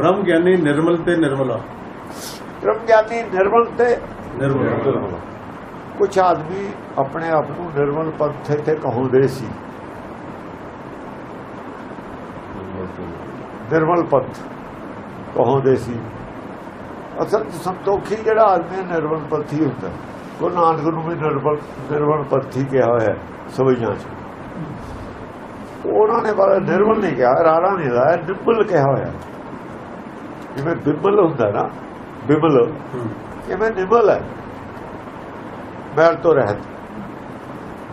ਬ੍ਰਹਮ ਗਿਆਨੀ ਨਿਰਮਲ ਤੇ ਨਿਰਮਲਾ। ਬ੍ਰਹਮ ਗਿਆਨੀ ਨਿਰਮਲ ਤੇ ਨਿਰਮਲ। ਕੁਝ ਆਦਮੀ ਆਪਣੇ ਆਪ ਨੂੰ ਨਿਰਮਲ ਪੰਥ ਤੇ ਕਹੋਦੇ ਸੀ। ਨਿਰਮਲ ਪੰਥ ਕਹੋਦੇ ਸੀ। ਅਸਲ ਸੰਤੋਖੀ ਜਿਹੜਾ ਆਦਮੀ ਨਿਰਮਲ ਪੰਥੀ ਹੁੰਦਾ ਹੈ। ਗੁਰੂ ਨਾਨਕ ਨੂੰ ਵੀ ਨਿਰਮਲ ਨਿਰਮਲ ਪੰਥੀ ਕਿਹਾ ਹੋਇਆ ਸਵਈਆਂ 'ਚ। ਉਹਨਾਂ ਨੇ ਬਾਰੇ ਨਿਰਮਲ ਨਹੀਂ ਕਿਹਾ ਰਾਰਾ ਨਹੀਂ ਲਾਇਆ ਨਿਰਮਲ ਕਿਹਾ ਹੋਇਆ। ਜਿਵੇਂ ਬਿਮਲ ਹੁੰਦਾ ਨਾ ਬਿਮਲ ਕਿਵੇਂ ਨਿਰਮਲ ਹੈ ਮੈਲ ਤੋਂ ਰਹਿਤ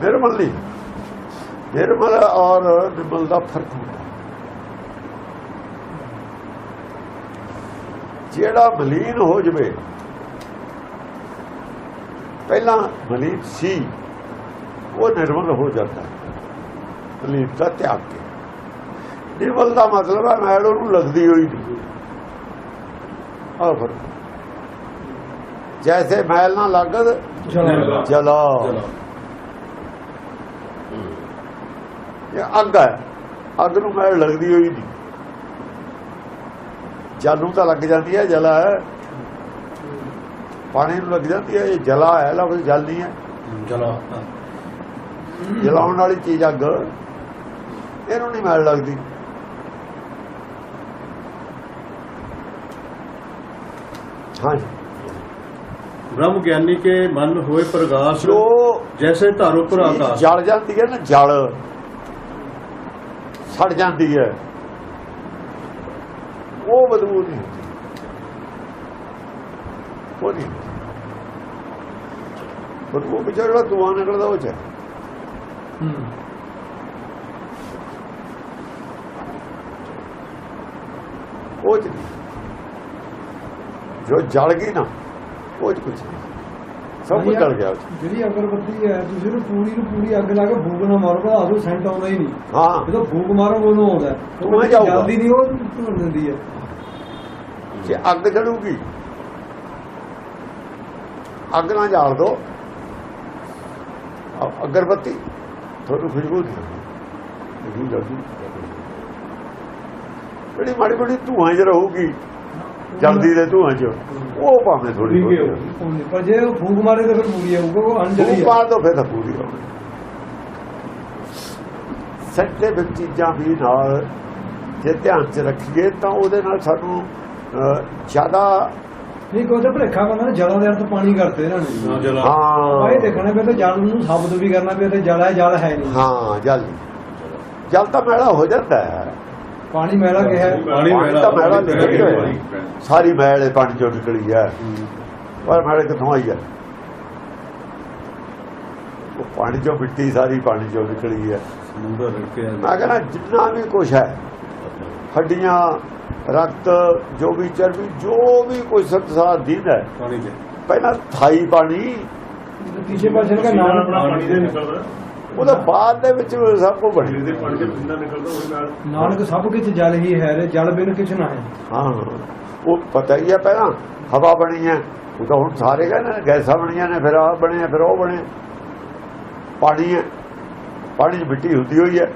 ਨਿਰਮਲ ਨਹੀਂ ਨਿਰਮਲ ਔਰ ਨਿਰਮਲ ਦਾ ਫ਼ਰਕ ਹੁੰਦਾ ਜਿਹੜਾ ਮਲੀਨ ਹੋ ਜਵੇ ਪਹਿਲਾਂ ਮਲੀਨ ਸੀ ਉਹ ਨਿਰਮਲ ਹੋ ਜਾਂਦਾ ਹੈ ਮਲੀਨ ਦਾ ਤਿਆਗ ਕੇ ਨਿਰਮਲ ਦਾ ਮਤਲਬ ਹੈ ਮੈਲ ਉਹਨੂੰ ਲੱਗਦੀ ਹੋਈ ਨਹੀਂ ਆਹ ਫ਼ਰਕ ਜੈਸੇ ਮੈਲ ਨਾ ਲੱਗਦ ਜਲਾ। ਇਹ ਅੱਗ ਹੈ। ਅੱਗ ਨੂੰ ਮੈਲ ਲੱਗਦੀ ਹੋਈ ਨਹੀਂ। ਜਲ ਨੂੰ ਤਾਂ ਲੱਗ ਜਾਂਦੀ ਹੈ ਜਲਾ ਹੈ। ਪਾਣੀ ਨੂੰ ਲੱਗ ਜਾਂਦੀ ਹੈ ਇਹ ਜਲਾ ਹੈ ਲਫ਼ਜ਼ ਜਲ ਨਹੀਂ ਹੈ। ਜਲਾ। ਜਲਾਉਣ ਵਾਲੀ ਚੀਜ਼ ਅੱਗ ਇਹਨੂੰ ਨਹੀਂ ਮੈਲ ਲੱਗਦੀ। ਹਾਂਜੀ। ਬ੍ਰਹਮ ਗਿਆਨੀ ਕੇ ਮਨ ਹੋਏ ਪ੍ਰਗਾਸ਼ ਜੋ ਜੈਸੇ ਧਾਰੋ ਪਰ ਆਕਾਸ਼। ਜਲ ਜਾਂਦੀ ਹੈ ਨਾ ਜਲ। ਸੜ ਜਾਂਦੀ ਹੈ। ਉਹ ਬਦਬੂ ਨਹੀਂ ਉਹ ਨਹੀਂ ਬਦਬੂ ਵਿਚਾਰਾ ਦੁਆ ਨਿਕਲਦਾ ਉਹ ਚ ਹੂੰ। ਉਹ ਚ ਜੋ ਜਲ ਗਈ ਨਾ ਉਹ ਚ ਕੁਝ ਨਹੀਂ। ਸਭ ਕੁਝ ਜਲ ਗਿਆ। ਜਿਹੜੀ ਅਗਰਬੱਤੀ ਹੈ ਤੁਸੀਂ ਉਹਨੂੰ ਪੂਰੀ ਨੂੰ ਪੂਰੀ ਅੱਗ ਲਾ ਕੇ ਫੂਕ ਨਾ ਮਾਰੋ ਆਦੋ ਸੈਂਟ ਆਉਂਦਾ ਹੀ ਨਹੀਂ। ਹਾਂ। ਜਦੋਂ ਫੂਕ ਮਾਰੋਗੇ ਉਹਨੂੰ ਆਉਂਦਾ। ਉਹ ਜਾਊਗਾ। ਜਲਦੀ ਨਹੀਂ ਉਹ ਧੂਣ ਦਿੰਦੀ ਹੈ। ਜੇ ਅੱਗ ਜਲੂਗੀ ਅੱਗ ਨਾਲ ਜਾਲ ਦੋ। ਅਗਰਬੱਤੀ ਤੁਹਾਨੂੰ ਖੁਸ਼ਬੂ ਜਲਦੀ। ਜਿਹੜੀ ਮਾੜੀ ਮਾੜੀ ਧੂਆਂ 'ਚ ਰਹੂਗੀ ਜਲਦੀ ਦੇ ਧੂਆਂ ਚ। ਉਹ ਭਾਵੇਂ ਥੋੜੀ ਪਰ ਜੇ ਉਹ ਫੂਕ ਮਾਰੇ ਤਾਂ ਫਿਰ ਪੂਰੀ ਆਊਗਾ ਉਹ ਅੰਜਲੀ ਫੂਕ ਮਾਰ ਤਾਂ ਫਿਰ ਪੂਰੀ ਆਊਗੀ। ਸੱਚੇ ਵਿੱਚ ਚੀਜ਼ਾਂ ਵੀ ਨਾਲ ਜੇ ਧਿਆਨ ਚ ਰੱਖੀਏ ਤਾਂ ਉਹਦੇ ਨਾਲ ਸਾਨੂੰ ਜ਼ਿਆਦਾ ਨਹੀਂ ਕੋਤੇ ਭਲੇਖਾ ਕਰਨਾ ਜਲਾਂ ਦੇ ਅਰਥ ਪਾਣੀ ਕਰਦੇ ਇਹਨਾਂ ਨੇ। ਹਾਂ ਭਾਈ ਦੇਖਣਾ ਪਏ ਤਾਂ ਜਲ ਨੂੰ ਸਾਬਤ ਵੀ ਕਰਨਾ ਪਏ ਤੇ ਜਲ ਹੈ ਜਲ ਹੈ ਨਹੀਂ। ਹਾਂ ਜਲ। ਜਲ ਤਾਂ ਮੈਲਾ ਹੋ ਜਾਂਦਾ ਹੈ। ਪਾਣੀ ਮੈਲਾ ਕਿਹਾ ਪਾਣੀ ਮੈਲਾ ਸਾਰੀ ਮੈਲ ਇਹ ਪਾਣੀ ਚੋਂ ਨਿਕਲੀ ਹੈ ਪਰ ਮੈਲ ਕਿੱਥੋਂ ਆਈ ਹੈ ਉਹ ਪਾਣੀ ਚੋਂ ਮਿੱਟੀ ਸਾਰੀ ਪਾਣੀ ਚੋਂ ਨਿਕਲੀ ਹੈ ਮੈਂ ਕਹਿੰਦਾ ਜਿੰਨਾ ਵੀ ਕੁਝ ਹੈ ਹੱਡੀਆਂ ਰਕਤ ਜੋ ਵੀ ਚਰਬੀ ਜੋ ਵੀ ਕੋਈ ਸੰਸਾਰ ਦੀ ਹੈ ਪਹਿਲਾਂ ਥਾਈ ਪਾਣੀ। ਕਿਸੇ ਪਾਸੇ ਦਾ ਨਾਮ ਪਾਣੀ ਦੇ ਨਿਕਲਦਾ। ਉਹਦਾ ਬਾਅਦ ਦੇ ਵਿੱਚ ਸਭ ਕੋ ਬਣ। ਜਿਹਦੇ ਪੜ ਕੇ ਪਿੰਡਾ ਨਿਕਲਦਾ ਉਹਦੇ ਨਾਲ। ਨਾਨਕ ਸਭ ਕਿਛ ਜਲ ਹੀ ਹੈ ਰੇ ਜਲ ਬਿਨ ਕਿਛ ਨਾ ਹੈ। ਹਾਂ ਉਹ ਪਤਾ ਹੀ ਆ ਪਹਿਲਾਂ ਹਵਾ ਬਣੀ ਹੈ। ਉਹ ਤਾਂ ਹੁਣ ਸਾਰੇ ਕਹਿੰਦੇ ਗੈਸਾਂ ਬਣੀਆਂ ਨੇ ਫਿਰ ਆ ਬਣੇ ਫਿਰ ਉਹ ਬਣੇ ਪਾਣੀ ਹੈ। ਪਾਣੀ 'ਚ ਮਿੱਟੀ ਹੁੰਦੀ ਹੋਈ ਹੈ।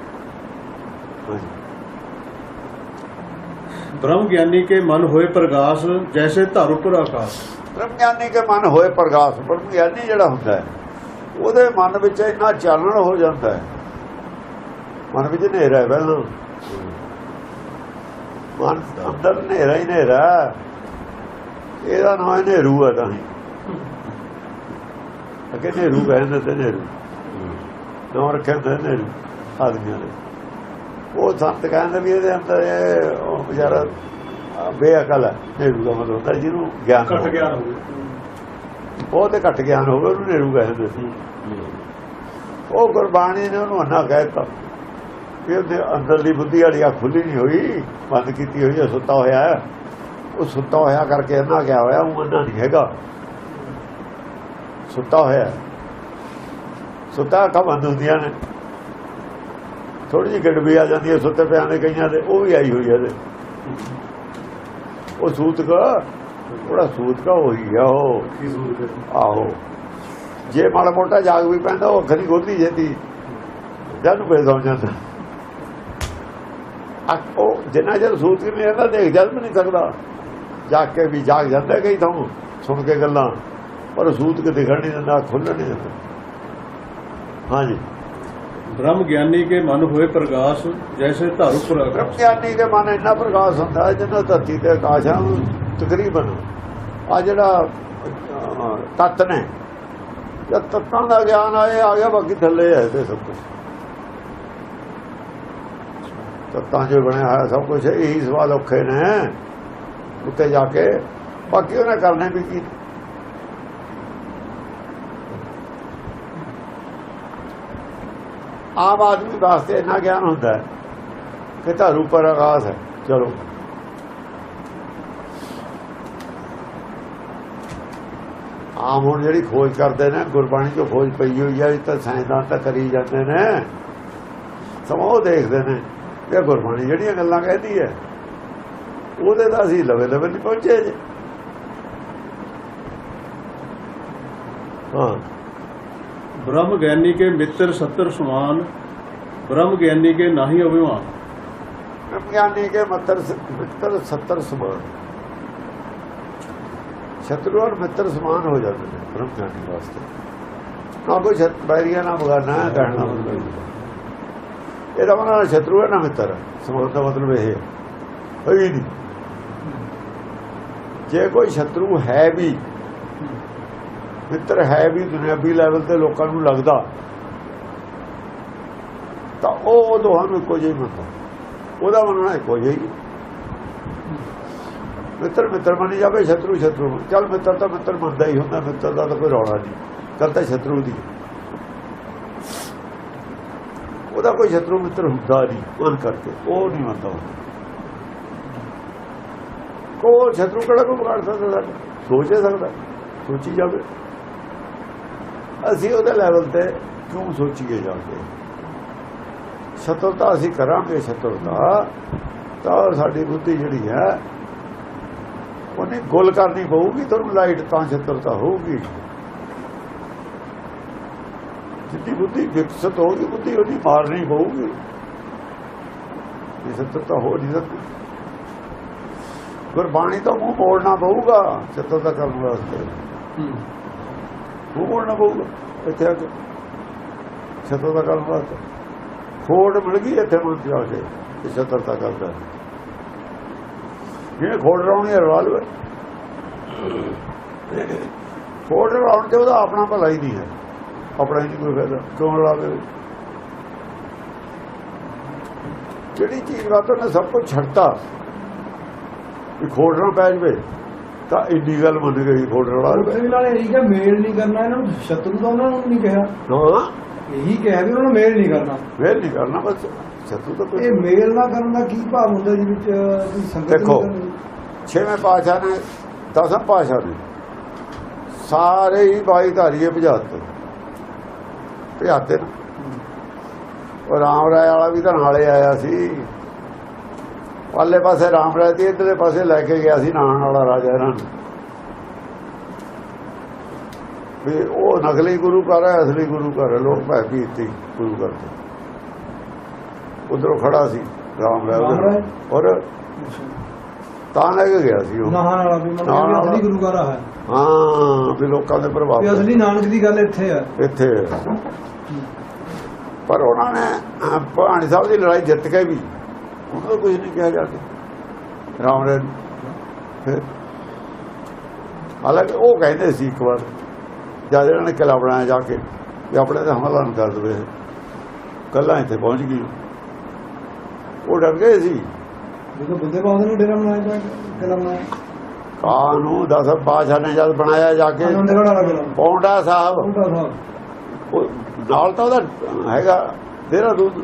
ਬ੍ਰਹਮ ਗਿਆਨੀ ਕੇ ਮਨ ਹੋਏ ਪ੍ਰਗਾਸ ਜੈਸੇ ਧਰੁਪੁਰ ਆਕਾਸ਼। ਬ੍ਰਹਮ ਗਿਆਨੀ ਕੇ ਮਨ ਹੋਏ ਪ੍ਰਗਾਸ ਬ੍ਰਹਮ ਗਿਆਨੀ ਜਿਹੜਾ ਹੁੰਦਾ ਹੈ। ਉਹਦੇ ਮਨ ਵਿੱਚ ਇੰਨਾ ਚਾਨਣ ਹੋ ਜਾਂਦਾ ਹੈ। ਮਨ ਵਿੱਚ ਹਨੇਰਾ ਹੈ ਪਹਿਲਾਂ। ਮਨ ਅੰਦਰ ਹਨੇਰਾ ਹੀ ਹਨੇਰਾ। ਇਹਦਾ ਨਾਮ ਹੈ ਹਨੇਰੂ ਹੈ ਤਾਂ ਅੱਗੇ ਹਨੇਰੂ ਕਹਿੰਦੇ ਤੇ ਹਨੇਰੂ। ਨਾਮ ਰੱਖਿਆ ਹਨੇਰੂ ਆਦਮੀਆਂ ਨੇ ਉਹ ਸੰਤ ਕਹਿੰਦੇ ਵੀ ਇਹਦੇ ਅੰਦਰ ਇਹ ਉਹ ਵਿਚਾਰਾ ਬੇਅਕਲ ਹੈ। ਹਨੇਰੂ ਦਾ ਮਤਲਬ ਹੁੰਦਾ ਜਿਹਨੂੰ ਗਿਆਨ ਘਟ ਹੋਵੇ। ਗਿਆ ਹੋਵੇ। ਉਹ ਤੇ ਘੱਟ ਗਿਆਨ ਹੋਵੇ ਉਹਨੂੰ ਨੇਰੂ ਕਹਿੰਦੇ ਸੀ। ਉਹ ਗੁਰਬਾਣੀ ਨੇ ਉਹਨੂੰ ਅੰਨਾ ਕਹਿਤਾ ਕਿ ਉਹਦੇ ਅੰਦਰ ਦੀ ਬੁੱਧੀ ਵਾਲੀ ਆ ਖੁੱਲੀ ਨਹੀਂ ਹੋਈ, ਬੰਦ ਕੀਤੀ ਹੋਈ ਹੈ ਸੁੱਤਾ ਹੋਇਆ ਉਹ ਸੁੱਤਾ ਹੋਇਆ ਕਰਕੇ ਅੰਨਾ ਗਿਆ ਹੋਇਆ, ਉਹ ਅੰਨਾ ਨਹੀਂ ਹੈਗਾ। ਸੁੱਤਾ ਹੋਇਆ। ਸੁੱਤਾ ਅੱਖਾਂ ਬੰਦ ਹੁੰਦੀਆਂ ਨੇ। ਥੋੜੀ ਜਿਹੀ ਗਿੜ ਆ ਜਾਂਦੀ ਹੈ, ਸੁੱਤੇ ਪਿਆ ਦੇ ਕਈਆਂ ਦੇ, ਉਹ ਵੀ ਆਈ ਹੋਈ ਹੈ ਇਹਦੇ। ਉਹ ਸੂਤਕ ਉਹਦਾ ਸੂਤ ਕਾ ਉਹੀ ਆ ਉਹ? ਆਹੋ। ਜੇ ਮਾੜਾ ਮੋਟਾ ਜਾਗ ਵੀ ਪੈਂਦਾ ਉਹ ਖਰੀ ਗੋਦੀ ਜੇਤੀ। ਜਦ ਬੇਸੌ ਜਾਂਦਾ ਉਹ ਜਿੰਨਾ ਜਦ ਸੂਤ ਕੀ ਮੇਰਾ ਦੇਖ ਜਦ ਨਹੀਂ ਸਕਦਾ। ਜਾ ਕੇ ਵੀ ਜਾਗ ਜਾਂਦਾ ਕਈ ਤਾਂ ਸੁਣ ਕੇ ਗੱਲਾਂ। ਪਰ ਸੂਤ ਕੇ ਦਿਖਣ ਨਹੀਂ ਦਿੰਦਾ ਖੁੱਲਣ ਨਹੀਂ ਦਿੰਦਾ। ਹਾਂਜੀ। ਬ੍ਰਹਮ ਗਿਆਨੀ ਕੇ ਮਨ ਹੋਏ ਪ੍ਰਕਾਸ਼ ਜੈਸੇ ਧਾਰੂ ਪ੍ਰਕਾਸ਼ ਬ੍ਰਹਮ ਗਿਆਨੀ ਦੇ ਮਨ ਇੰਨਾ ਪ੍ਰਕਾਸ਼ ਹੁੰਦਾ ਜਿੰਨਾ ਧਰਤੀ ਤੇ ਆਕਾਸ਼ ਆ ਤਕਰੀਬਨ ਆ ਜਿਹੜਾ ਅਹ, ਤੱਤ ਨੇ ਜਦ ਤੱਤਾਂ ਦਾ ਗਿਆਨ ਆਏ ਆ ਗਿਆ ਬਾਕੀ ਥੱਲੇ ਹੈ ਤੇ ਸਭ ਕੁਝ ਤੱਤਾਂ 'ਚ ਬਣਿਆ ਹੋਇਆ ਸਭ ਕੁਝ ਇਹੀ ਸਵਾਲ ਔਖੇ ਨੇ ਉੱਤੇ ਜਾ ਕੇ ਬਾਕੀ ਉਹਨੇ ਕਰਨੇ ਵੀ ਕੀ ਆਮ ਆਦਮੀ ਵਾਸਤੇ ਇੰਨਾ ਗਿਆਨ ਹੁੰਦਾ ਹੈ ਕਿ ਧਾਰੂ ਪਰ ਆਕਾਸ਼ ਹੈ। ਚਲੋ। ਆਮ ਹੁਣ ਜਿਹੜੀ ਖੋਜ ਕਰਦੇ ਨੇ ਗੁਰਬਾਣੀ ਚੋਂ ਖੋਜ ਪਈ ਹੋਈ ਹੈ ਤਾਂ ਸਾਇੰਸਦਾਨ ਤਾਂ ਕਰੀ ਜਾਂਦੇ ਨੇ। ਸਮੋਹ ਦੇਖਦੇ ਨੇ ਇਹ ਗੁਰਬਾਣੀ ਜਿਹੜੀਆਂ ਗੱਲਾਂ ਕਹਿੰਦੀ ਹੈ ਉਹਦੇ ਤਾਂ ਅਸੀਂ ਲਵੇ ਲਵੇ ਨਹੀਂ ਪਹੁੰਚੇ ਜੇ। ਹਾਂ। ਬ੍ਰਹਮ ਗਿਆਨੀ ਕੇ ਮਿੱਤਰ 70 ਸਮਾਨ ਬ੍ਰਹਮ ਗਿਆਨੀ ਕੇ ਨਹੀਂ ਅਭਿਮਾਨ ਬ੍ਰਹਮ ਗਿਆਨੀ ਕੇ ਮਿੱਤਰ ਸੱਤਰ 70 ਸਮਾਨ। ਸ਼ਤਰੂ ਔਰ ਮਿੱਤਰ ਸਮਾਨ ਹੋ ਜਾਂਦੇ ਨੇ, ਬ੍ਰਹਮ ਗਿਆਨੀ ਵਾਸਤੇ। ਨਾ ਕੋਈ ਸ਼ਤ ਬੈਰੀਆ ਨਾ ਬਗਾਨਾ ਕਹਿਣਾ ਮਤਲਬ ਇਹਦਾ ਮਤਲਬ ਸ਼ਤਰੂ ਹੈ ਨਾ ਮਿੱਤਰ, ਸਮਾਨ ਦਾ ਮਤਲਬ ਇਹ ਹੈ। ਹੀ ਨਹੀਂ। ਜੇ ਕੋਈ ਸ਼ਤਰੂ ਹੈ ਵੀ, ਮਿੱਤਰ ਹੈ ਵੀ, ਦੁਨਿਆਵੀ ਲੈਵਲ ਤੇ ਲੋਕਾਂ ਨੂੰ ਲੱਗਦਾ, ਤਾਂ ਉਹ ਦੋਹਾਂ ਨੂੰ ਇੱਕੋ ਜਿਹਾ ਹੀ ਮੰਨਦਾ। ਉਹਦਾ ਮੰਨਣਾ ਇੱਕੋ ਜਿਹਾ ਹੀ। ਮਿੱਤਰ ਮਿੱਤਰ ਮੰਨੀ ਜਾਵੇ, ਸ਼ਤਰੂ ਸ਼ਤਰੂ ਚੱਲ ਮਿੱਤਰ ਤਾਂ ਮਿੱਤਰ ਮੰਨਦਾ ਹੀ ਹੁੰਦਾ, ਮਿੱਤਰ ਦਾ ਤਾਂ ਕੋਈ ਰੌਲਾ ਨਹੀਂ। ਗੱਲ ਤਾਂ ਸ਼ਤਰੂ ਦੀ ਉਹਦਾ ਕੋਈ ਸ਼ਤਰੂ ਮਿੱਤਰ ਹੁੰਦਾ ਨਹੀਂ, ਮਨ ਕਰਕੇ। ਉਹ ਨਹੀਂ ਮੰਨਦਾ ਉਹ। ਕੋਈ ਸ਼ਤਰੂ ਕਿਹੜਾ ਕੋਈ ਵਿਗਾੜ ਸਕਦਾ ਸਾਡਾ ਸੋਚ ਹੀ ਸਕਦਾ। ਸੋਚੀ ਜਾਵੇ। ਅਸੀਂ ਉਹਦੇ ਲੈਵਲ ਤੇ ਕਿਉਂ ਸੋਚੀਏ ਜਾ ਕੇ? ਸ਼ਤਰਤਾ ਅਸੀਂ ਕਰਾਂਗੇ, ਸ਼ਤਰਤਾ। ਤਾਂ ਸਾਡੀ ਬੁੱਧੀ ਜਿਹੜੀ ਹੈ ਉਹਨੇ ਗੁੱਲ ਕਰਨੀ ਪਊਗੀ ਤੁਹਾਨੂੰ ਲਾਈਟ ਤਾਂ ਸ਼ਤਰਤਾ ਹੋਊਗੀ। ਜਿੱਦੀ ਬੁੱਧੀ ਵਿਕਸਤ ਹੋਊਗੀ ਬੁੱਧੀ ਉਹਦੀ ਮਾਰਨੀ ਪਊਗੀ ਇਹ ਸ਼ਤਰਤਾ ਹੋ ਨਹੀਂ ਸਕਦੀ। ਗੁਰਬਾਣੀ ਤੋਂ ਮੂੰਹ ਮੋੜਨਾ ਪਊਗਾ ਸ਼ਤਰਤਾ ਕਰਨ ਵਾਸਤੇ। ਮੂੰਹ ਮੋੜਨਾ ਪਊਗਾ ਇੱਥੇ ਆ ਕੇ। ਕਰਨ ਵਾਸਤੇ। ਖੋੜ ਮਿਲ ਗਈ ਇੱਥੇ ਮਨ ਜਾ ਕੇ ਇਹ ਸ਼ਤਰਤਾ ਕਰਦਾ। ਹੈ। ਜਿਹਨੇ ਖੋੜ ਰਾਉਣੀ ਹੈ ਰਵਾ ਲਵੇ। ਖੋੜ ਰਾਉਣ ਤੇ ਉਹਦਾ ਆਪਣਾ ਭਲਾ ਹੀ ਨਹੀਂ ਹੈ। ਆਪਣਾ ਹੀ ਕੋਈ ਫਾਇਦਾ। ਕਿਉਂ ਰਲਾਵੇ ਜਿਹੜੀ ਚੀਜ਼ ਵਾਤੋਂ ਨੇ ਸਭ ਕੁਝ ਛੱਡਤਾ ਵੀ ਖੋੜਨਾ ਪੈ ਜਵੇ ਤਾਂ ਇੰਨੀ ਗੱਲ ਮੰਨ ਗਈ ਖੋੜ ਰਲਾ ਲਵੇ। ਇਹ ਨਾਲੇ ਇਹੀ ਕਿ ਮੇਲ ਨਹੀਂ ਕਰਨਾ ਇਹਨਾਂ ਨੂੰ ਸ਼ਤਰੂ ਤਾਂ ਉਹਨਾਂ ਨੂੰ ਨਹੀਂ ਕਿਹਾ। ਹਾਂ? ਇਹੀ ਕਿਹਾ ਵੀ ਉਹਨਾਂ ਨੂੰ ਮੇਲ ਨਹੀਂ ਕਰਨਾ। ਵੇਲ ਨਹੀਂ ਕਰਨਾ ਬਸ। ਸ਼ਤਰੂ ਤਾਂ ਕੋਈ ਇਹ ਮੇਲ ਨਾ ਕਰਨ ਦਾ ਕੀ ਭਾਵ ਹੁੰਦਾ ਜੀ ਵਿੱਚ ਵੀ ਸੰਗਤ ਦੇਖੋ। ਛੇਵੇਂ ਪਾਸ਼ਾ ਨੇ ਦਸਮ ਪਾਸ਼ਾ ਨੇ ਸਾਰੇ ਹੀ ਬਾਈ ਧਾਰੀਏ ਭਜਾਤੇ। ਭਜਾਤੇ ਨਾ। ਉਹ ਰਾਮ ਰਾਏ ਵਾਲਾ ਵੀ ਤਾਂ ਨਾਲੇ ਆਇਆ ਸੀ। ਪਾਲੇ ਪਾਸੇ ਰਾਮ ਰਾਏ ਦੀ ਇਧਰਲੇ ਪਾਸੇ ਲੈ ਕੇ ਗਿਆ ਸੀ ਨਾਨ ਵਾਲਾ ਰਾਜਾ ਇਹਨਾਂ ਨੂੰ। ਵੀ ਉਹ ਨਕਲੀ ਗੁਰੂ ਘਰ ਹੈ ਅਸਲੀ ਗੁਰੂ ਘਰ ਲੋਕ ਭੈ ਭੀਤੀ ਗੁਰੂ ਘਰ ਤੋਂ ਉਧਰੋਂ ਖੜਾ ਸੀ ਰਾਮ ਰਾਏ ਰਾਏ? ਔਰ ਤਾਂ ਲੈ ਕੇ ਗਿਆ ਸੀ ਉਹ। ਨਹਾਣ ਵਾਲਾ ਵੀ ਮਤਲਬ। ਅਸਲੀ ਗੁਰੂ ਘਰ ਹੈ। ਹਾਂ ਵੀ ਲੋਕਾਂ ਦੇ ਪ੍ਰਭਾਵ ਵੀ ਅਸਲੀ ਨਾਨਕ ਦੀ ਗੱਲ ਇੱਥੇ ਹੈ ਇੱਥੇ। ਪਰ ਉਹਨਾਂ ਨੇ ਭਾਣੀ ਸਾਹਿਬ ਦੀ ਲੜਾਈ ਜਿੱਤ ਕੇ ਵੀ ਉਹਨਾਂ ਕੁਝ ਨਹੀਂ ਕਿਹਾ ਜਾ ਕੇ। ਰਾਮ ਨੇ ਫਿਰ ਹਾਲਾਂਕਿ ਉਹ ਕਹਿੰਦੇ ਸੀ ਇੱਕ ਵਾਰ ਜਦ ਇਹਨਾਂ ਨੇ ਕਿਲਾ ਬਣਾਇਆ ਜਾ ਕੇ ਵੀ ਆਪਣੇ ਤੇ ਹਮਲਾ ਨਾ ਕਰ ਦੇਵੇ। ਕੱਲਾ ਇੱਥੇ ਪਹੁੰਚ ਗਈ। ਉਹ ਡਰ ਗਏ ਸੀ। ਜਦੋਂ ਬੰਦੇ ਬਾਦ ਨੂੰ ਡੇਰਾ ਬਣਾਇਆ ਜਾ ਕਿਲਾ ਬਣਾਇਆ? ਕਾਂ ਨੂੰ ਦਸ ਬਾਦਸ਼ਾਹ ਨੇ ਜਦ ਬਣਾਇਆ ਜਾ ਕੇ। ਪੌਂਡਾ ਸਾਹਿਬ। ਉਹ ਨਾਲ ਤਾਂ ਉਹਦਾ ਹੈਗਾ ਦੇਹਰਾਦੂਨ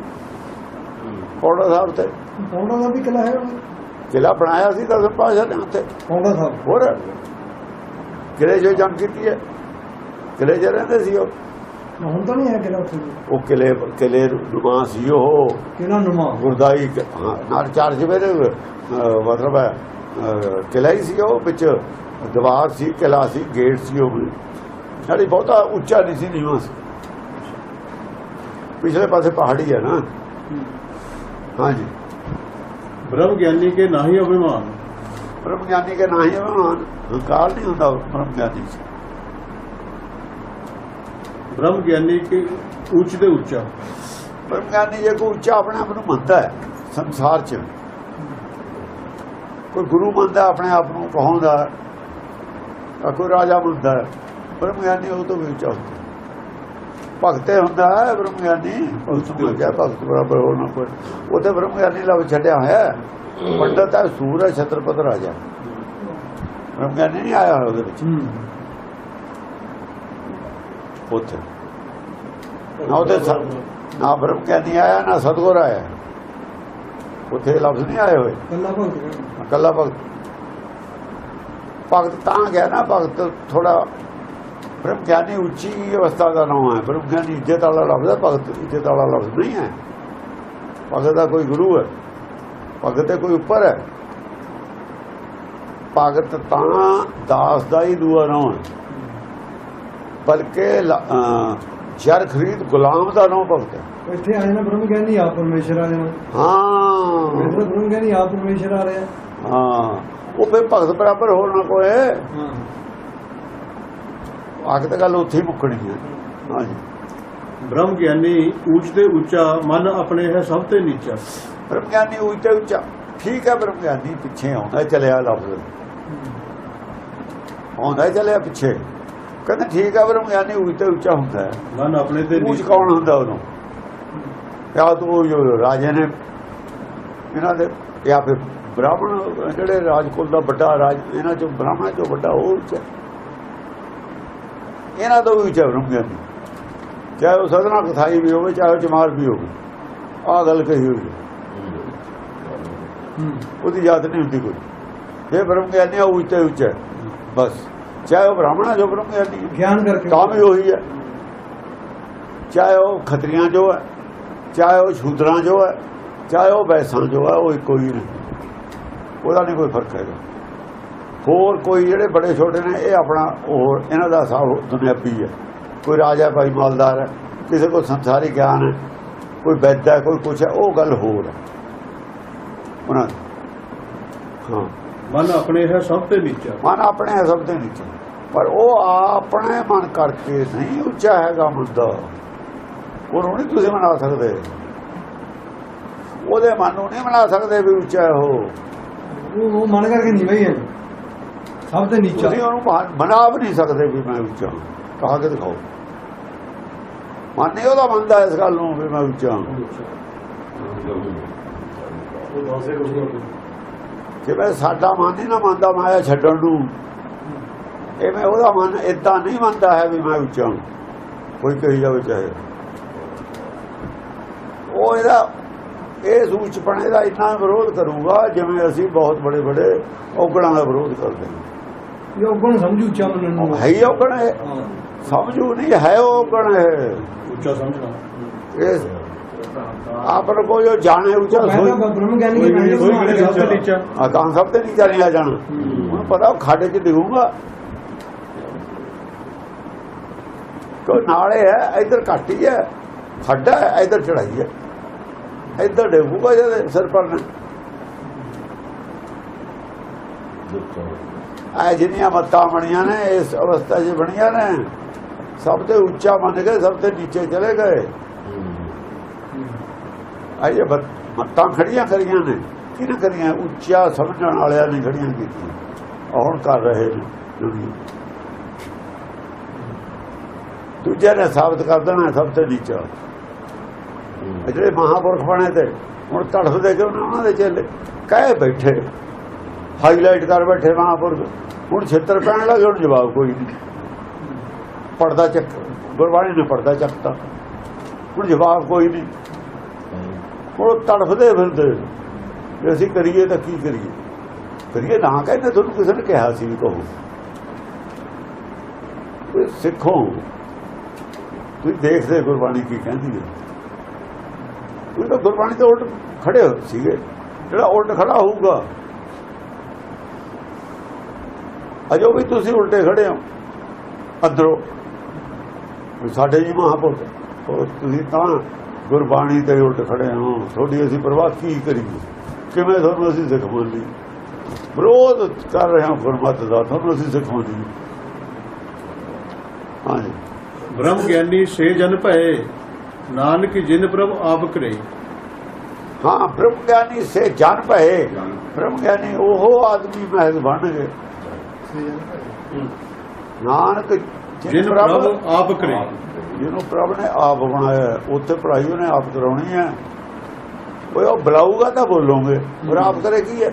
ਪੌੜਾ ਸਾਹਿਬ ਤੇ। ਪੌਂਡਾ ਦਾ ਵੀ ਕਿਲਾ ਹੈ ਕਿਲਾ ਬਣਾਇਆ ਸੀ ਦਸਮ ਪਾਸ਼ਾ ਨੇ ਉੱਥੇ। ਪੌਂਡਾ ਸਾਹਿਬ। ਹੋਰ। ਕਿਲੇ ਜੋ ਜੰਗ ਕੀਤੀ ਹੈ। ਕਿਲੇ 'ਚ ਰਹਿੰਦੇ ਸੀ ਉਹ। ਹੁਣ ਨਹੀਂ ਹੈ ਕਿਲਾ ਉਹ ਕਿਲੇ ਕਿਲੇ ਨੁਮਾ ਸੀ ਉਹ। ਕਿਲਾ ਨੁਮਾ? ਗੁਰਦਾਈ ਨਾਲ ਚਾਰ ਜਿਵੇਂ ਮਤਲਬ ਹੈ ਕਿਲਾ ਹੀ ਸੀ ਉਹ ਵਿੱਚ। ਦੀਵਾਰ ਸੀ ਕਿਲਾ ਸੀ ਗੇਟ ਸੀ ਉਹ ਸਾਡੀ ਬਹੁਤਾ ਉੱਚਾ ਨਹੀਂ ਸੀ ਨੀਵਾਂ ਸੀ। ਪਿਛਲੇ ਪਾਸੇ ਪਹਾੜੀ ਹੈ ਨਾ। ਹਾਂਜੀ। ਬ੍ਰਹਮ ਗਿਆਨੀ ਕੇ ਨਾ ਹੀ ਅਭਿਮਾਨ। ਬ੍ਰਹਮ ਗਿਆਨੀ ਕੇ ਨਾ ਹੀ ਅਭਿਮਾਨ ਹੰਕਾਰ ਨਹੀਂ ਹੁੰਦਾ ਬ੍ਰਹਮ ਗਿਆਨੀ ਬ੍ਰह्म ਗਿਆਨੀ ਕਿ ਉੱਚ ਦੇ ਉੱਚਾ? ਬ੍ਰਹਮ ਗਿਆਨੀ ਜੇ ਕੋਈ ਉੱਚਾ ਆਪਣੇ ਆਪ ਨੂੰ ਮੰਨਦਾ ਹੈ ਸੰਸਾਰ 'ਚ ਕੋਈ ਗੁਰੂ ਮੰਨਦਾ ਆਪਣੇ ਆਪ ਨੂੰ ਕਹਾਉਂਦਾ ਕੋਈ ਰਾਜਾ ਮੰਨਦਾ ਬ੍ਰਹਮ ਗਿਆਨੀ ਉਹ ਤੋਂ ਵੀ ਉੱਚਾ ਹੁੰਦਾ ਭਗਤੇ ਹੁੰਦਾ ਹੈ ਬ੍ਰਹਮ ਗਿਆਨੀ ਉਸ ਤੋਂ ਉੱਚਾ ਭਗਤ ਬਰਾਬਰ ਹੋਣਾ ਕੋਈ। ਉਹ ਤੇ ਬ੍ਰਹਮ ਗਿਆਨੀ ਲਾ ਛੱਡਿਆ ਹੋਇਆ ਪੰਡਤ ਹੈ ਸੂਰ ਹੈ ਛਤਰਪਤ ਰਾਜਾ। ਬ੍ਰਹਮ ਗਿਆਨੀ ਨਹੀਂ ਆਇਆ ਉਹਦੇ ਵਿੱਚ। ਉੱਥੇ ਨਾ ਉਹਦੇ ਨਾ ਬ੍ਰਹਮ ਗਿਆਨੀ ਆਇਆ ਨਾ ਸਤਗੁਰ ਆਇਆ। ਉੱਥੇ ਲਫ਼ਜ਼ ਨਹੀਂ ਆਏ ਹੋਏ। ਕੱਲਾ ਭਗਤ ਭਗਤ। ਭਗਤ ਤਾਂ ਗਿਆ ਨਾ ਭਗਤ ਥੋੜਾ ਬ੍ਰਹਮ ਗਿਆਨੀ ਉੱਚੀ ਅਵਸਥਾ ਦਾ ਨਾਮ ਹੈ। ਬ੍ਰਹਮ ਗਿਆਨੀ ਇੱਜ਼ਤ ਵਾਲਾ ਲਫ਼ਜ਼ ਹੈ ਭਗਤ ਇੱਜ਼ਤ ਵਾਲਾ ਲਫ਼ਜ਼ ਨਹੀਂ ਹੈ। ਭਗਤ ਦਾ ਕੋਈ ਗੁਰੂ ਹੈ। ਭਗਤ ਤੇ ਕੋਈ ਉੱਪਰ ਹੈ। ਭਗਤ ਤਾਂ ਦਾਸ ਦਾ ਹੀ ਦੂਆ ਨਾਮ ਹੈ। ਬਲਕਿ ਜਰ ਖਰੀਦ ਗੁਲਾਮ ਦਾ ਨਾਮ ਭਗਤ ਹੈ। ਇੱਥੇ ਆਏ ਨਾ ਬ੍ਰਹਮ ਗਿਆਨੀ ਆਪ ਪਰਮੇਸ਼ਰ ਆ ਜਾਣਾ ਹਾਂ। ਇੱਥੇ ਬ੍ਰਹਮ ਗਿਆਨੀ ਆਪ ਪਰਮੇਸ਼ਰ ਆ ਰਿਹਾ। ਹਾਂ। ਉਹ ਫਿਰ ਭਗਤ ਬਰਾਬਰ ਹੋਰ ਨਾ ਕੋਏ। ਹਾਂ। ਆਖ ਤਾਂ ਗੱਲ ਉੱਥੇ ਹੀ ਮੁੱਕਣੀ ਹੈ। ਹਾਂਜੀ। ਬ੍ਰਹਮ ਗਿਆਨੀ ਉੱਚ ਦੇ ਉੱਚਾ ਮਨ ਆਪਣੇ ਹੈ ਸਭ ਤੇ ਨੀਚਾ। ਬ੍ਰਹਮ ਗਿਆਨੀ ਉੱਚੇ ਉੱਚਾ। ਠੀਕ ਹੈ ਬ੍ਰਹਮ ਗਿਆਨੀ ਪਿੱਛੇ ਆਉਂਦਾ ਚੱਲਿਆ ਲਫ਼ਜ਼। ਆਉਂਦਾ ਚੱਲਿਆ ਪਿੱਛੇ। ਕਹਿੰਦੇ ਠੀਕ ਹੈ ਬ੍ਰਹਮ ਗਿਆਨੀ ਉੱਚੇ ਉੱਚਾ ਹੁੰਦਾ ਹੈ। ਮਨ ਆਪਣੇ ਤੇ ਨੀਚਾ ਕੌਣ ਹੁੰਦਾ ਉਹਨੂੰ। ਜਾਂ ਤਾਂ ਉਹ ਜੋ ਰਾਜੇ ਨੇ ਇਹਨਾਂ ਦੇ ਜਾਂ ਫਿਰ ਬ੍ਰਾਹਮਣ ਜਿਹੜੇ ਰਾਜਕੁਲ ਦਾ ਵੱਡਾ ਰਾਜ ਇਹਨਾਂ ਚੋਂ ਬ੍ਰਾਹਮਣ ਚੋਂ ਵੱਡਾ ਉਹ ਉੱਚਾ ਇਹਨਾਂ ਤੋਂ ਵੀ ਉੱਚਾ ਬ੍ਰਹਮ ਗਿਆਨੀ ਚਾਹੇ ਉਹ ਸਦਨਾ ਕਥਾਈ ਵੀ ਹੋਵੇ ਚਾਹੇ ਉਹ ਚਮਾਰ ਵੀ ਹੋਵੇ। ਆਹ ਗੱਲ ਕਹੀ ਹੋਈ ਉਹਦੀ ਯਾਦ ਨਹੀਂ ਹੁੰਦੀ ਕੋਈ। ਜੇ ਬ੍ਰਹਮ ਗਿਆਨੀ ਆ, ਉਹ ਉੱਚਾ ਉੱਚਾ। ਬਸ। ਚਾਹੇ ਉਹ ਬ੍ਰਾਹਮਣ ਜੋ ਬ੍ਰਹਮ ਗਿਆਨੀ ਗਿਆਨ ਕਰਕੇ ਤਾਂ ਵੀ ਉਹੀ ਹੈ। ਚਾਹੇ ਉਹ ਖੱਤਰੀਆਂ ਜੋ ਹੈ ਚਾਹੇ ਉਹ ਸ਼ੂਦਰਾਂ ਜੋ ਹੈ ਚਾਹੇ ਉਹ ਵੈਸਾਂ ਜੋ ਹੈ ਉਹ ਇੱਕੋ ਹੀ ਨੇ। ਉਹਦਾ ਨਹੀਂ ਕੋਈ ਫ਼ਰਕ ਹੈਗਾ। ਹੋਰ ਕੋਈ ਜਿਹੜੇ ਬੜੇ ਛੋਟੇ ਨੇ ਇਹ ਆਪਣਾ ਹੋਰ ਇਹਨਾਂ ਦਾ ਹਿਸਾਬ ਦੁਨਿਆਵੀ ਹੈ। ਕੋਈ ਰਾਜਾ ਭਾਈ ਮਾਲਦਾਰ ਹੈ ਕਿਸੇ ਕੋਲ ਸੰਸਾਰੀ ਗਿਆਨ ਹੈ ਕੋਈ ਵੈਦ ਹੈ ਕੋਈ ਕੁਛ ਹੈ ਉਹ ਗੱਲ ਹੋਰ ਹੈ। ਉਹਨਾਂ। ਹਾਂ। ਮਨ ਆਪਣੇ ਹੈ ਸਭ ਤੇ ਨੀਚਾ ਮਨ ਆਪਣੇ ਹੈ ਸਭ ਦੇ ਨੀਚੇ ਪਰ ਉਹ ਆਪਣੇ ਮਨ ਕਰਕੇ ਨਹੀਂ ਉੱਚਾ ਹੈਗਾ ਮੁੱਦਾ ਉਹਨੂੰ ਨਹੀਂ ਤੁਸੀਂ ਬਣਾ ਸਕਦੇ। ਉਹਦੇ ਮਨ ਨੂੰ ਨਹੀਂ ਬਣਾ ਸਕਦੇ ਵੀ ਉੱਚਾ ਹੈ ਉਹ। ਮਨ ਕਰਕੇ ਨਹੀਂ ਵਈ ਹੈ। ਸਭ ਤੇ ਨੀਚਾ। ਤੁਸੀਂ ਉਹਨੂੰ ਬਣਾ ਵੀ ਨਹੀਂ ਸਕਦੇ ਵੀ ਮੈਂ ਉੱਚਾ। ਕਹਾ ਕੇ ਦਿਖਾਓ। ਮਨ ਨਹੀਂ ਉਹਦਾ ਮੰਨਦਾ ਇਸ ਗੱਲ ਨੂੰ ਵੀ ਮੈਂ ਉੱਚਾ ਹਾਂ। ਜਿਵੇਂ ਸਾਡਾ ਮਨ ਨਹੀਂ ਨਾ ਮੰਨਦਾ ਮਾਇਆ ਛੱਡਣ ਨੂੰ। ਐਵੇਂ ਉਹਦਾ ਮਨ ਇਦਾਂ ਨਹੀਂ ਮੰਨਦਾ ਹੈ ਵੀ ਮੈਂ ਉੱਚਾ ਹਾਂ। ਕੋਈ ਕਹੀ ਜਾਵੇ ਚਾਹੇ। ਉਹ ਇਹਦਾ ਇਹ ਉੱਚਪਣੇ ਦਾ ਇੰਨਾ ਵਿਰੋਧ ਕਰੂਗਾ ਜਿਵੇਂ ਅਸੀਂ ਬਹੁਤ ਬੜੇ ਬੜੇ ਔਗਣਾਂ ਦਾ ਵਿਰੋਧ ਕਰਦੇ ਹਾਂ। ਇਹ ਉਹ ਸਮਝੂ ਉੱਚਾ ਮੰਨਣ ਨੂੰ। ਹੈ ਹੀ ਔਗਣ ਹੈ। ਸਮਝੂ ਨਹੀਂ ਹੈ ਔਗਣ ਹੈ ਉੱਚਾ ਸਮਝਣਾ ਇਹ ਆਪਰ ਕੋ ਜੋ ਜਾਣੇ ਉੱਚਾ ਮੈਂ ਸੋਈ ਬ੍ਰਹਮ ਗਿਆਨੀ ਕੋਈ ਕੇ ਸਭ ਤੇ ਨੀਚਾ ਆ ਤਾਂ ਸਭ ਤੇ ਨਹੀਂ ਚੱਲਿਆ ਜਾਣਾ। ਪਤਾ ਉਹ ਖਾਡੇ 'ਚ ਡਿਗੂਗਾ। ਕੋਈ ਨਾਲੇ ਹੈ, ਇਧਰ ਘੱਟ ਹੀ ਹੈ ਖੱਡਾ ਹੈ, ਇੱਧਰ ਚੜਾਈ ਹੈ। ਇੱਧਰ ਡਿਗੂਗਾ ਜਦ ਸਿਰ ਪਰ ਆ ਜਿਹੜੀਆਂ ਮੱਤਾਂ ਬਣੀਆਂ ਨੇ, ਇਸ ਅਵਸਥਾ 'ਚ ਬਣੀਆਂ ਨੇ, ਸਭ ਤੇ ਉੱਚਾ ਮੰਨ ਗਏ ਸਭ ਤੇ ਨੀਚੇ ਚਲੇ ਗਏ। ਆ ਇਹ ਮੱਤਾਂ ਖੜੀਆਂ ਕਰੀਆਂ ਨੇ ਕਿਹਨੇ ਕਰੀਆਂ, ਉੱਚਾ ਸਮਝਣ ਵਾਲਿਆਂ ਨੇ ਖੜੀਆਂ ਕੀਤੀਆਂ। ਹੁਣ ਕਰ ਰਹੇ ਨੇ ਦੁਨੀਆ ਦੂਜੇ ਨੇ ਸਾਬਤ ਕਰ ਦੇਣਾ ਸਭ ਤੋਂ ਨੀਚਾ। ਜਿਹੜੇ ਮਹਾਪੁਰਖ ਬਣੇ ਤੇ ਹੁਣ ਤੜਫਦੇ ਕਿਉਂ ਨੇ ਉਹਨਾਂ ਦੇ ਚੱਲੇ? ਕਹੇ ਬੈਠੇ। ਹਾਈਲਾਈਟ ਕਰ ਬੈਠੇ ਮਹਾਪੁਰਖ। ਹੁਣ ਛਿੱਤਰ ਪੈਣ ਲੱਗੇ ਹੁਣ ਜਵਾਬ ਕੋਈ ਨਹੀਂ। ਪਰਦਾ ਚੱਕ ਗੁਰਬਾਣੀ ਨੇ ਪਰਦਾ ਚੱਕਤਾ। ਹੁਣ ਜਵਾਬ ਕੋਈ ਨਹੀਂ। ਉਹ ਤੜਫਦੇ ਫਿਰਦੇ। ਵੀ ਅਸੀਂ ਕਰੀਏ ਤਾਂ ਕੀ ਕਰੀਏ? ਕਰੀਏ ਨਾ ਕਹਿੰਦੇ ਤੁਹਾਨੂੰ ਕਿਸੇ ਨੇ ਕਿਹਾ ਸੀ ਵੀ ਕਹੋ। ਸਿੱਖੋ। ਤੁਸੀਂ ਦੇਖਦੇ ਗੁਰਬਾਣੀ ਕੀ ਕਹਿੰਦੀ ਹੈ। ਉਹ ਤਾਂ ਗੁਰਬਾਣੀ ਤੋਂ ਉਲਟ ਖੜੇ ਹੋ ਸੀਗੇ। ਜਿਹੜਾ ਉਲਟ ਖੜਾ ਹੋਊਗਾ। ਅਜੋ ਵੀ ਤੁਸੀਂ ਉਲਟੇ ਖੜੇ ਹੋ। ਅੰਦਰੋਂ। ਸਾਡੇ ਜੀ ਮਹਾਪੁਰਖ ਉਹ ਤੁਸੀਂ ਤਾਂ ਗੁਰਬਾਣੀ ਤੇ ਉਲਟ ਖੜੇ ਹੋ। ਤੁਹਾਡੀ ਅਸੀਂ ਪ੍ਰਵਾਹ ਕੀ ਕਰੀਏ? ਕਿਵੇਂ ਤੁਹਾਨੂੰ ਅਸੀਂ ਸਿੱਖ ਮੰਨੀ ਵਿਰੋਧ ਕਰ ਰਹੇ ਹਾਂ ਗੁਰਮਤਿ ਦਾ, ਤੁਹਾਨੂੰ ਅਸੀਂ ਸਿੱਖ ਮੰਨੀ ਹਾਂਜੀ। ਬ੍ਰਹਮ ਗਿਆਨੀ ਸੇ ਜਨ ਭਏ ਨਾਨਕ ਜਿਨ ਪ੍ਰਭ ਆਪ ਕਰੇ। ਹਾਂ ਬ੍ਰਹਮ ਗਿਆਨੀ ਸੇ ਜਨ ਭਏ ਬ੍ਰਹਮ ਗਿਆਨੀ ਉਹ ਆਦਮੀ ਮਹਿਲ ਬਣ ਗਏ। ਨਾਨਕ ਜਿਨ ਪ੍ਰਭ ਆਪ ਕਰੇ। ਜਿਹਨੂੰ ਪ੍ਰਭ ਨੇ ਆਪ ਬਣਾਇਆ ਉੱਥੇ ਪੜ੍ਹਾਈ ਉਹਨੇ ਆਪ ਕਰਾਉਣੀ ਹੈ। ਉਹ ਬੁਲਾਊਗਾ ਤਾਂ ਬੋਲੋਗੇ ਪਰ ਆਪ ਕਰੇ ਕੀ ਹੈ?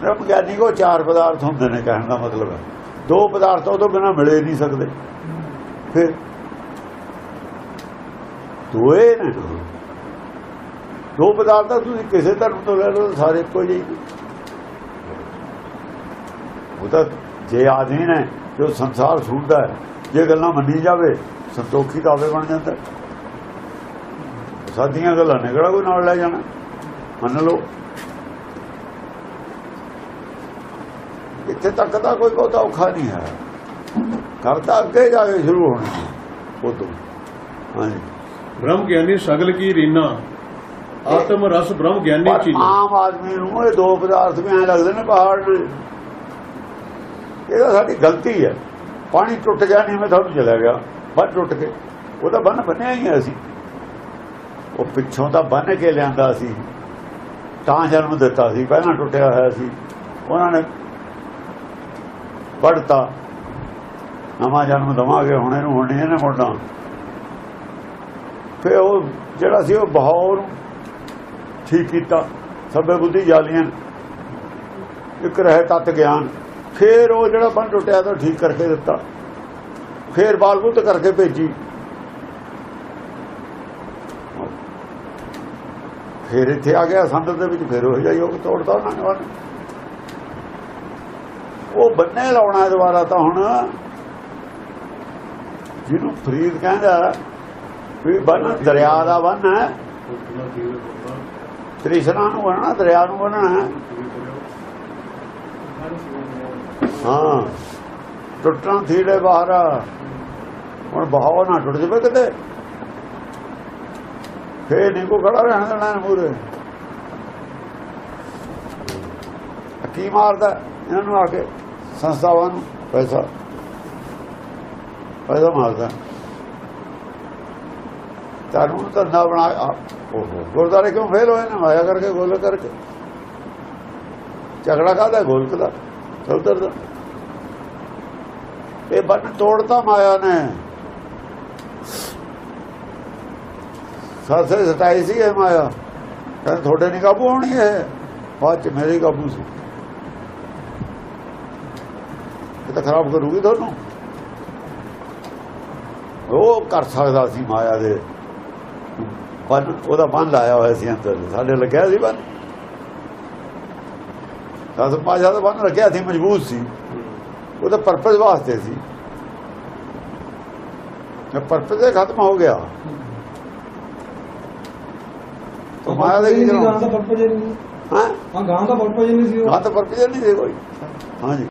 ਬ੍ਰਹਮ ਗਿਆਨੀ ਕੋ ਚਾਰ ਪਦਾਰਥ ਹੁੰਦੇ ਨੇ ਕਹਿਣ ਦਾ ਮਤਲਬ ਹੈ। ਦੋ ਪਦਾਰਥ ਉਹ ਤੋਂ ਬਿਨਾ ਮਿਲੇ ਨਹੀਂ ਸਕਦੇ। ਫਿਰ ਦੋਏ ਨੇ ਦੋ ਪਦਾਰਥ ਤੁਸੀਂ ਕਿਸੇ ਧਰਮ ਤੋਂ ਲੈ ਲਓ, ਸਾਰੇ ਇੱਕੋ ਜਿਹੇ ਹੀ। ਉਹ ਤਾਂ ਜੇ ਆਦਮੀ ਨੇ ਜੋ ਸੰਸਾਰ ਸੁਣਦਾ ਹੈ, ਜੇ ਗੱਲਾਂ ਮੰਨੀ ਜਾਵੇ, ਸੰਤੋਖੀ ਦਾਵੇ ਬਣ ਜਾਂਦਾ। ਹੈ। ਸਾਦੀਆਂ ਗੱਲਾਂ ਨੇ ਕਿਹੜਾ ਕੋਈ ਨਾਲ ਲੈ ਜਾਣਾ? ਮੰਨ ਲਓ। ਇੱਥੇ ਤੱਕ ਦਾ ਕੋਈ ਬਹੁਤਾ ਔਖਾ ਨਹੀਂ ਹੈ। ਕਰਤਾ ਅੱਗੇ ਜਾ ਕੇ ਸ਼ੁਰੂ ਹੋਣਾ ਉਦੋਂ ਹਾਂਜੀ। ਬ੍ਰਹਮ ਗਿਆਨੀ ਸਗਲ ਕੀ ਰੀਨਾ? ਆਤਮ ਰਸ ਬ੍ਰਹਮ ਗਿਆਨੀ ਚੀਨਾ ਆਮ ਆਦਮੀ ਨੂੰ ਇਹ ਦੋ ਪਦਾਰਥ ਵੀ ਐਂ ਲੱਗਦੇ ਨੇ ਪਹਾੜ ਨੇ ਇਹ ਤਾਂ ਸਾਡੀ ਗਲਤੀ ਹੈ। ਪਾਣੀ ਟੁੱਟ ਗਿਆ ਨਹੀਂ ਮੈਂ ਤੁਹਾਨੂੰ ਚਲਾ ਗਿਆ। ਬੰਨ ਟੁੱਟ ਕੇ। ਉਹ ਤਾਂ ਬੰਨ ਬੰਨਿਆ ਹੀ ਹੈ ਅਸੀਂ। ਉਹ ਪਿੱਛੋਂ ਤਾਂ ਬੰਨ ਕੇ ਲਿਆਂਦਾ ਸੀ। ਤਾਂ ਜਨਮ ਦਿੱਤਾ ਸੀ। ਪਹਿਲਾਂ ਟੁੱਟਿਆ ਹੋਇਆ ਸੀ। ਉਹਨਾਂ ਨੇ ਪੜਤਾ ਨਵਾਂ ਜਨਮ ਦਵਾਂਗੇ, ਹੁਣ ਇਹਨੂੰ ਹੁਣ ਨਹੀਂ ਇਹਨੇ ਮੁੜਨਾ। ਫਿਰ ਉਹ ਜਿਹੜਾ ਸੀ ਉਹ ਬਹਾਉ ਨੂੰ ਠੀਕ ਕੀਤਾ, ਸਭੇ ਬੁੱਧੀ ਜਾਲੀਆਂ। ਇੱਕ ਰਹਿ ਤਤ ਗਿਆਨ। ਫਿਰ ਉਹ ਜਿਹੜਾ ਬੰਨ ਟੁੱਟਿਆ ਤਾਂ ਠੀਕ ਕਰਕੇ ਦਿੱਤਾ। ਫਿਰ ਬਾਲ ਬੁੱਧ ਕਰਕੇ ਭੇਜੀ। ਫਿਰ ਇੱਥੇ ਆ ਗਿਆ ਸੰਦਰ ਦੇ ਵਿੱਚ ਫਿਰ ਉਹ ਜਿਹਾ ਯੋਗ ਤੋੜਦਾ ਉਹਨਾਂ ਨੇ। ਉਹਨੇ। ਉਹ ਬੰਨੇ ਲਾਉਣਾ ਦੁਬਾਰਾ ਤਾਂ ਹੁਣ ਜਿਹਨੂੰ ਫਰੀਦ ਕਹਿੰਦਾ ਵੀ ਬੰਨ, ਦਰਿਆ ਦਾ ਬੰਨ ਹੈ। ਤ੍ਰਿਸ਼ਨਾ ਨੂੰ ਬਣਨਾ ਦਰਿਆ ਨੂੰ ਬੰਨਣਾ ਹਾਂ। ਟੁੱਟਣਾ ਥੀੜੇ ਬਾਹਰ। ਹੁਣ ਬਹਾव ਨਾ ਟੁੱਟ ਜਵੇ ਕਿਤੇ। ਫੇਰ ਨਹੀਂ ਕੋ ਖੜਾ ਰਹਿਣ ਦੇਣਾ ਮੂਰੇ ਕੀ ਮਾਰਦਾ ਇਹਨਾਂ ਨੂੰ ਆ ਕੇ ਸੰਸਥਾਵਾਂ ਨੂੰ ਪੈਸਾ? ਪੈਸਾ ਮਾਰਦਾ। ਕਾਨੂੰਨ ਧੰਦਾ ਬਣਾ ਗੁਰਦਾਰੇ ਕਿਉਂ ਫੇਲ ਹੋਏ ਨੇ? ਮਾਇਆ ਕਰਕੇ ਗੋਲ ਕਰਕੇ। ਝਗੜਾ ਕਾਹਦਾ? ਗੋਲਕ ਦਾ ਚੌਧਰ ਦਾ। ਇਹ ਬੰਨ ਤੋੜਤਾ ਮਾਇਆ ਨੇ। ਸਾਥੇ ਸਤਾਈ ਸੀ ਇਹ ਮਾਇਆ। ਕਹਿੰਦੇ ਤੁਹਾਡੇ ਨਹੀਂ ਕਾਬੂ ਹੋਣੀ ਹੈ ਬਾਅਦ ਚ ਮੇਰੇ ਕਾਬੂ ਸੀ। ਇਹ ਤਾਂ ਖਰਾਬ ਕਰੂਗੀ ਤੁਹਾਨੂੰ। ਉਹ ਕਰ ਸਕਦਾ ਸੀ ਮਾਇਆ ਦੇ। ਬੰਨ ਉਹਦਾ ਬੰਨ ਲਾਇਆ ਹੋਇਆ ਸੀ ਅੰਦਰ। ਸਾਡੇ ਲੱਗਿਆ ਸੀ ਬੰਨ। ਸਾਧ ਪਾਸ਼ਾ ਦਾ ਬੰਨ ਰੱਖਿਆ ਸੀ ਮਜ਼ਬੂਤ ਸੀ। ਉਹਦਾ ਪਰਪਸ ਵਾਸਤੇ ਸੀ। ਤੇ ਪਰਪਸ ਖਤਮ ਹੋ ਗਿਆ। ਤਾਂ ਮਾਇਆ ਦੇ ਕੀ ਗਾਂ ਦਾ ਪਰਪਸ ਹੀ ਨਹੀਂ ਹਾਂ? ਹਾਂ ਗਾਂ ਦਾ ਪਰਪਸ ਨਹੀਂ ਸੀ ਉਹ। ਹਾਂ ਤਾਂ ਪਰਪਸ ਨਹੀਂ ਸੀ ਕੋਈ। ਹਾਂਜੀ।